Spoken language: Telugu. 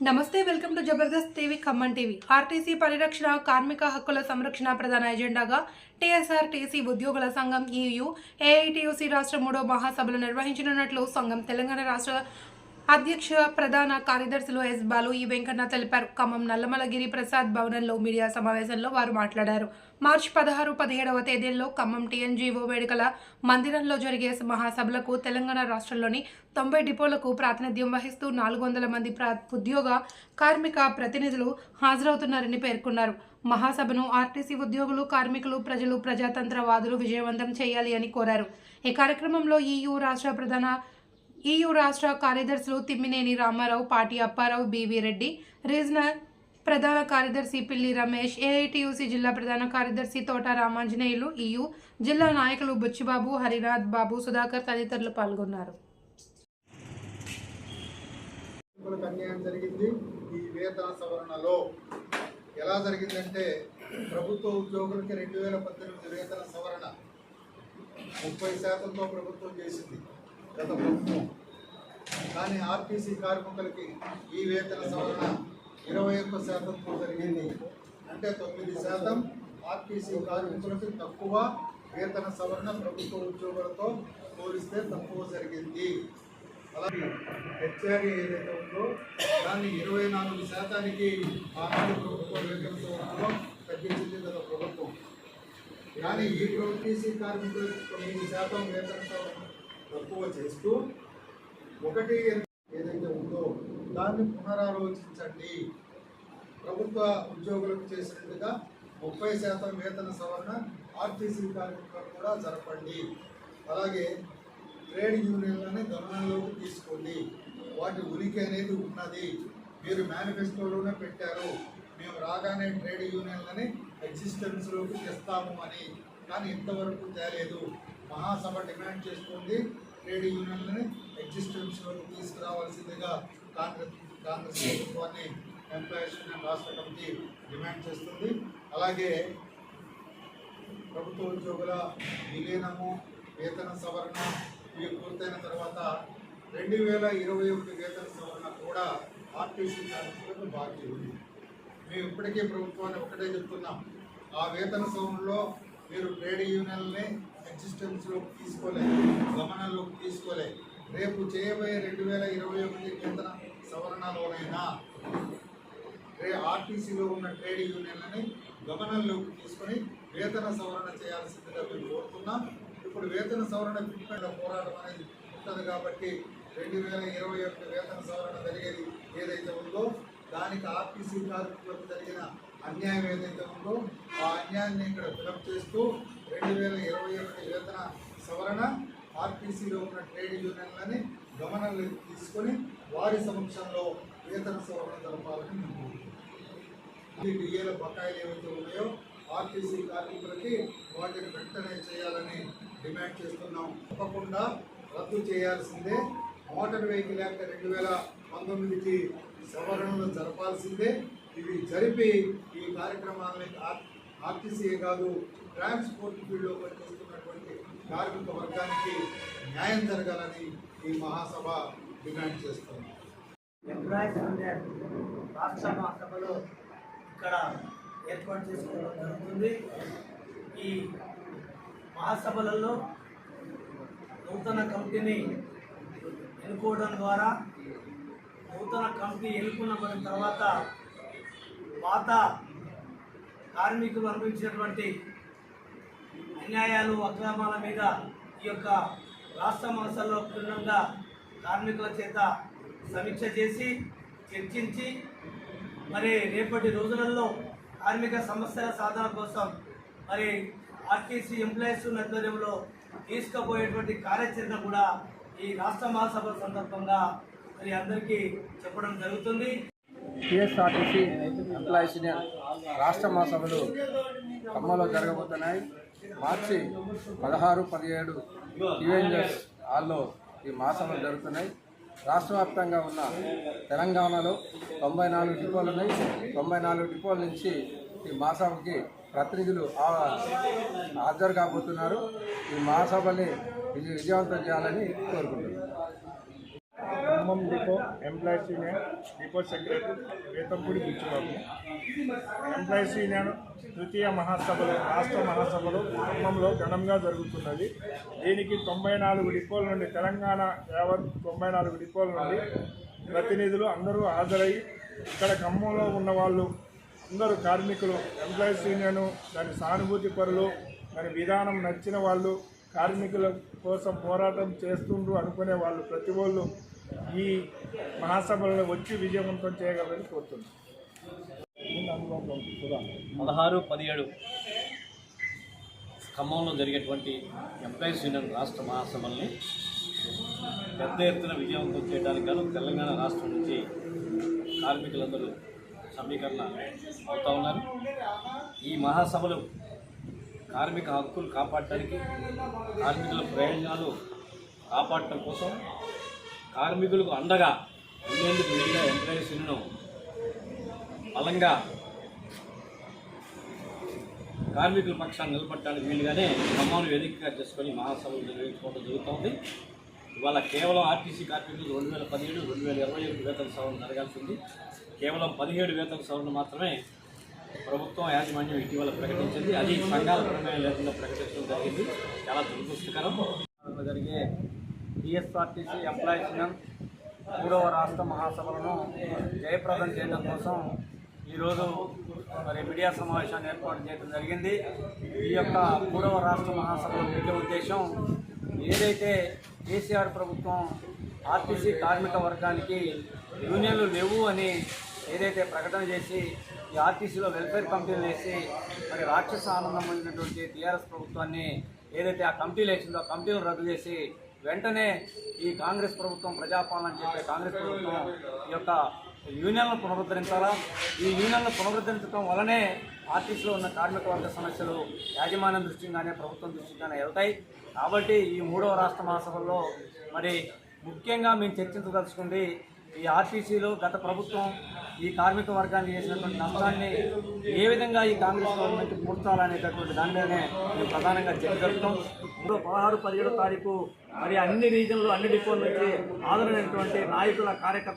నమస్తే welcome to Jabardasth TV Khammam TV. RTC పరిరక్షణ కార్మిక హక్కుల సంరక్షణ ప్రధాన ఎజెండాగా టీఎస్ఆర్టీసీ ఉద్యోగుల సంఘం ఈయు ఏఐటియుసి రాష్ట్ర మూడో మహాసభలు నిర్వహించనున్నట్లు సంఘం తెలంగాణ రాష్ట్ర అధ్యక్ష ప్రధాన కార్యదర్శులు ఎస్ బాలు ఈ వెంకన్న తెలిపారు. ఖమ్మం నల్లమలగిరి ప్రసాద్ భవనంలో మీడియా సమావేశంలో వారు మాట్లాడారు. మార్చి పదహారు పదిహేడవ తేదీల్లో ఖమ్మం టీఎన్జీఓ వేడుకల మందిరంలో జరిగే మహాసభలకు తెలంగాణ రాష్ట్రంలోని తొంభై డిపోలకు ప్రాతినిధ్యం వహిస్తూ నాలుగు వందల మంది ప్రా ఉద్యోగ కార్మిక ప్రతినిధులు హాజరవుతున్నారని పేర్కొన్నారు. మహాసభను ఆర్టీసీ ఉద్యోగులు కార్మికులు ప్రజలు ప్రజాతంత్రవాదులు విజయవంతం చేయాలి అని కోరారు. ఈ కార్యక్రమంలో ఈయూ రాష్ట్ర ప్రధాన ఈయూ రాష్ట్ర కార్యదర్శులు తిమ్మినేని రామారావు పాటి అప్పారావు బివి రెడ్డి రీజనల్ ప్రధాన కార్యదర్శి పిల్లి రమేష్ ఏఐటియుసి జిల్లా ప్రధాన కార్యదర్శి తోట రామాంజనేయులు ఈయు జిల్లా నాయకులు బుచ్చిబాబు హరినాథ్ బాబు సుధాకర్ తదితరులు పాల్గొన్నారు. అన్యాయం జరిగింది. ఈ వేతన సవరణలో ఎలా జరిగిందంటే ప్రభుత్వ ఉద్యోగులకి రెండు వేల పద్దెనిమిది వేతన సవరణ ముప్పై శాతంతో ప్రభుత్వం చేసింది. గత ప్రభుత్వం. కానీ ఆర్టీసీ కార్మికులకి ఈ వేతన సవరణ ఇరవై ఒక్క శాతంతో జరిగింది. అంటే తొమ్మిది శాతం ఆర్టీసీ కార్మికులకు తక్కువ వేతన సవరణ ప్రభుత్వ ఉద్యోగులతో పోలిస్తే తక్కువ జరిగింది. అలాగే హెచ్ఆర్ఏ ఏదైతే ఉందో దాన్ని ఇరవై నాలుగు శాతానికి ఆనాడు ప్రభుత్వం వేతన సవరణలో తగ్గించింది గత ప్రభుత్వం. కానీ ఈ ప్రభుత్వ కార్మికులకు తొమ్మిది శాతం వేతన సవరణ తక్కువ చేస్తూ ఒకటి ఏదైతే ఉందో దాన్ని పునరాలోచించండి. ప్రభుత్వ ఉద్యోగులకు చేసినట్టుగా ముప్పై శాతం వేతన సవరణ ఆర్టీసీ కార్మికులకు కూడా జరపండి. అలాగే ట్రేడ్ యూనియన్లని గమనంలోకి తీసుకోండి. వాటి ఉనికి అనేది ఉన్నది. మీరు మేనిఫెస్టోలోనే పెట్టారు. మేము రాగానే ట్రేడ్ యూనియన్లని ఎగ్జిస్టెన్స్లోకి తెస్తాము అని. కానీ ఇంతవరకు తేలేదు. మహాసభ డిమాండ్ చేస్తుంది. ట్రేడ్ యూనియన్లని ఎగ్జిస్టెన్స్లోకి తీసుకురావాల్సిందిగా కాంగ్రెస్ కాంగ్రెస్ ప్రభుత్వాన్ని ఎంప్లాయీస్ యూనియన్ రాష్ట్ర కమిటీ డిమాండ్ చేస్తుంది. అలాగే ప్రభుత్వ ఉద్యోగుల విలీనము వేతన సవరణ ఇవి పూర్తయిన తర్వాత రెండు వేల ఇరవై ఒకటి వేతన సవరణ కూడా ఆర్టీసీ కార్మికులకు బాకీ ఉంది. మేము ఇప్పటికే ప్రభుత్వాన్ని ఒకటే చెప్తున్నాం. ఆ వేతన సవరణలో మీరు ట్రేడ్ యూనియన్ని ఎగ్జిస్టెన్స్లోకి తీసుకోలే గమనంలోకి తీసుకోలే. రేపు చేయబోయే రెండు వేల ఇరవై ఒకటి వేతన సవరణలోనైనా రే ఆర్టీసీలో ఉన్న ట్రేడ్ యూనియన్లని గమనంలోకి తీసుకొని వేతన సవరణ చేయాల్సిందిగా మేము కోరుతున్నాం. ఇప్పుడు వేతన సవరణ పిలిపిన పోరాటం అనేది ఉంటుంది కాబట్టి రెండు వేల ఇరవై ఒకటి వేతన సవరణ జరిగేది ఏదైతే ఉందో దానికి ఆర్టీసీ కార్మికులకు జరిగిన అన్యాయం ఏదైతే ఉందో ఆ అన్యాయాన్ని ఇక్కడ ఫిలప్ చేస్తూ రెండు వేల ఇరవై ఒకటి వేతన సవరణ ఆర్టీసీలో ఉన్న ట్రేడ్ యూనియన్లని గమనంలో తీసుకొని వారి సమక్షంలో వేతన సవరణ జరపాలని మేము డిఏల బకాయిలు ఏవైతే ఉన్నాయో ఆర్టీసీ కార్మికులకి వాటిని వెంటనే చేయాలని డిమాండ్ చేస్తున్నాం. తప్పకుండా రద్దు చేయాల్సిందే. మోటార్ వెహికల్ యాక్ట్ రెండు వేల పంతొమ్మిదికి సవరణలు జరపాల్సిందే. ఇవి జరిపి ఈ కార్యక్రమాలని ఆర్ ఆర్టీసీ కాదు ట్రాన్స్పోర్ట్ ఫీల్డ్లో పనిచేస్తున్నటువంటి కార్మిక వర్గానికి న్యాయం జరగాలని ఈ మహాసభ డిమాండ్ చేస్తుంది. ఎంప్లాయీస్ యూనియన్ రాష్ట్ర మహాసభలో ఇక్కడ ఏర్పాటు చేసుకోవడం జరుగుతుంది. ఈ మహాసభలలో నూతన కమిటీని ఎన్నుకోవడం ద్వారా నూతన కమిటీ ఎన్నుకున్నబడిన తర్వాత పాత కార్మికులు అనుభవించినటువంటి అన్యాయాలు అక్రమాల మీద ఈ యొక్క రాష్ట్ర మనసల్లో క్షుణ్ణంగా కార్మికుల చేత సమీక్ష చేసి చర్చించి మరి రేపటి రోజులలో కార్మిక సమస్యల సాధన కోసం మరి ఆర్టీసీ ఎంప్లాయీస్ ఆధ్వర్యంలో తీసుకుపోయేటువంటి కార్యాచరణ కూడా ఈ రాష్ట్ర మహాసభ సందర్భంగా మరి అందరికీ చెప్పడం జరుగుతుంది. టీఎస్ఆర్టీసీ ఎంప్లాయీస్ యూనియన్ రాష్ట్ర మహాసభలు ఖమ్మంలో జరగబోతున్నాయి. మార్చి పదహారు పదిహేడు టీవెంజర్స్ హాల్లో ఈ మహాసభలు జరుగుతున్నాయి. రాష్ట్ర వ్యాప్తంగా ఉన్న తెలంగాణలో తొంభై నాలుగు డిపోలు ఉన్నాయి. తొంభై నాలుగు డిపోల నుంచి ఈ మహాసభకి ప్రతినిధులు హాజరు కాబోతున్నారు. ఈ మహాసభని విజయవంతం చేయాలని కోరుకుంటున్నాను. Khammam depot employees union depot secretary Vethampudi Buchibabu. Employees union తృతీయ మహాసభలు రాష్ట్ర మహాసభలు ఖమ్మంలో ఘనంగా జరుగుతున్నది. దీనికి తొంభై నాలుగు డిపోల నుండి తెలంగాణ యావత్ తొంభై నాలుగు డిపోల నుండి ప్రతినిధులు అందరూ హాజరై ఇక్కడ ఖమ్మంలో ఉన్న వాళ్ళు అందరూ కార్మికులు ఎంప్లాయీస్ యూనియన్ దాని సానుభూతి పరులు దాని విధానం నచ్చిన వాళ్ళు కార్మికుల కోసం పోరాటం చేస్తుండ్రు అనుకునే వాళ్ళు ప్రతి వాళ్ళు ఈ మహాసభలలో వచ్చి విజయవంతం చేయగలరని కోరుతున్నాను. పదహారు పదిహేడు ఖమ్మంలో జరిగేటువంటి ఎంప్లాయీస్ యూనియన్ రాష్ట్ర మహాసభల్ని పెద్ద ఎత్తున విజయవంతం చేయడానికి గాను తెలంగాణ రాష్ట్రం నుంచి కార్మికులందరూ సమీకరణ అవుతూ ఉన్నారు. ఈ మహాసభలు కార్మిక హక్కులు కాపాడటానికి కార్మికుల ప్రయోజనాలు కాపాడటం కోసం కార్మికులకు అండగా ఉండేందుకు వీలుగా ఎంప్లాయీస్ యూనియన్ బలంగా కార్మికుల పక్షాన్ని నిలబడటానికి వీలుగానే ఖమ్మాను వేదికగా చేసుకొని మహాసభలు నిర్వహించుకోవడం జరుగుతోంది. ఇవాళ కేవలం ఆర్టీసీ కార్మికులు రెండు వేల పదిహేడు రెండు వేల ఇరవై ఒకటి వేతన సవరణ జరగాల్సింది కేవలం పదిహేడు వేతన సవరణ మాత్రమే ప్రభుత్వం యాజమాన్యం ఇటీవల ప్రకటించింది. అది సంఘాల ప్రమేయం లేకుండా ప్రకటించడం జరిగింది. చాలా దురదృష్టకరం. జరిగే టీఎస్ఆర్టీసీ ఎంప్లాయీస్ యూనియన్ మూడవ రాష్ట్ర మహాసభలను జయప్రదం చేయడం కోసం ఈరోజు మరి మీడియా సమావేశాన్ని ఏర్పాటు చేయడం జరిగింది. ఈ యొక్క మూడవ రాష్ట్ర మహాసభ ముఖ్య ఉద్దేశం ఏదైతే కేసీఆర్ ప్రభుత్వం ఆర్టీసీ కార్మిక వర్గానికి యూనియన్లు లేవు అని ఏదైతే ప్రకటన చేసి ఈ ఆర్టీసీలో వెల్ఫేర్ కమిటీలు వేసి మరి రాక్షస ఆనందం పొందినటువంటి టీఆర్ఎస్ ప్రభుత్వాన్ని ఏదైతే ఆ కమిటీలు వేసిందో ఆ కమిటీలు రద్దు చేసి వెంటనే ఈ కాంగ్రెస్ ప్రభుత్వం ప్రజాపాలన చెప్పే కాంగ్రెస్ ప్రభుత్వం ఈ యొక్క యూనియన్లను పునరుద్ధరించాలా? ఈ యూనియన్లు పునరుద్ధరించడం వలనే ఆర్టీసీలో ఉన్న కార్మిక వర్గ సమస్యలు యాజమాన్యం దృష్టిగానే ప్రభుత్వం దృష్టిగానే వెళ్తాయి కాబట్టి ఈ మూడవ రాష్ట్ర మహాసభల్లో మరి ముఖ్యంగా మేము చర్చించదలుచుకుంది ఈ ఆర్టీసీలో గత ప్రభుత్వం ఈ కార్మిక వర్గాన్ని చేసినటువంటి నష్టాన్ని ఏ విధంగా ఈ కాంగ్రెస్ గవర్నమెంట్ పూడ్చాలనేటటువంటి దాని మీదనే మేము ప్రధానంగా చర్చ జరుపుతాం. ఇప్పుడు పదహారు పదిహేడో తారీఖు మరి అన్ని రీజన్లు అన్ని డిపోల నుంచి హాజరైనటువంటి నాయకుల కార్యకర్త